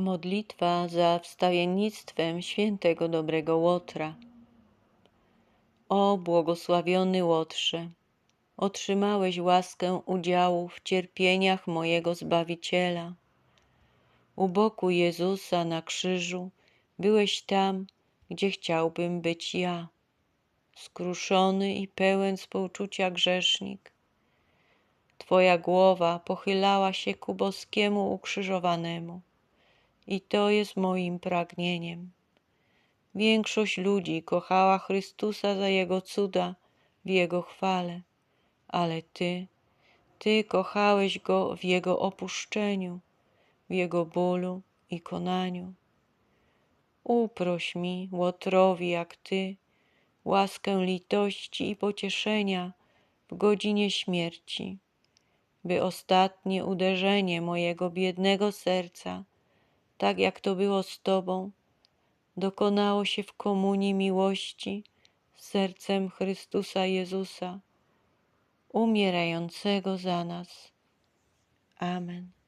Modlitwa za wstawiennictwem świętego dobrego Łotra. O błogosławiony Łotrze, otrzymałeś łaskę udziału w cierpieniach mojego Zbawiciela. U boku Jezusa na krzyżu byłeś tam, gdzie chciałbym być ja, skruszony i pełen współczucia grzesznik. Twoja głowa pochylała się ku boskiemu ukrzyżowanemu i to jest moim pragnieniem. Większość ludzi kochała Chrystusa za Jego cuda w Jego chwale, ale Ty, Ty kochałeś Go w Jego opuszczeniu, w Jego bólu i konaniu. Uproś mi, Łotrowi jak Ty, łaskę litości i pocieszenia w godzinie śmierci, by ostatnie uderzenie mojego biednego serca tak jak to było z Tobą, dokonało się w komunii miłości z sercem Chrystusa Jezusa, umierającego za nas. Amen.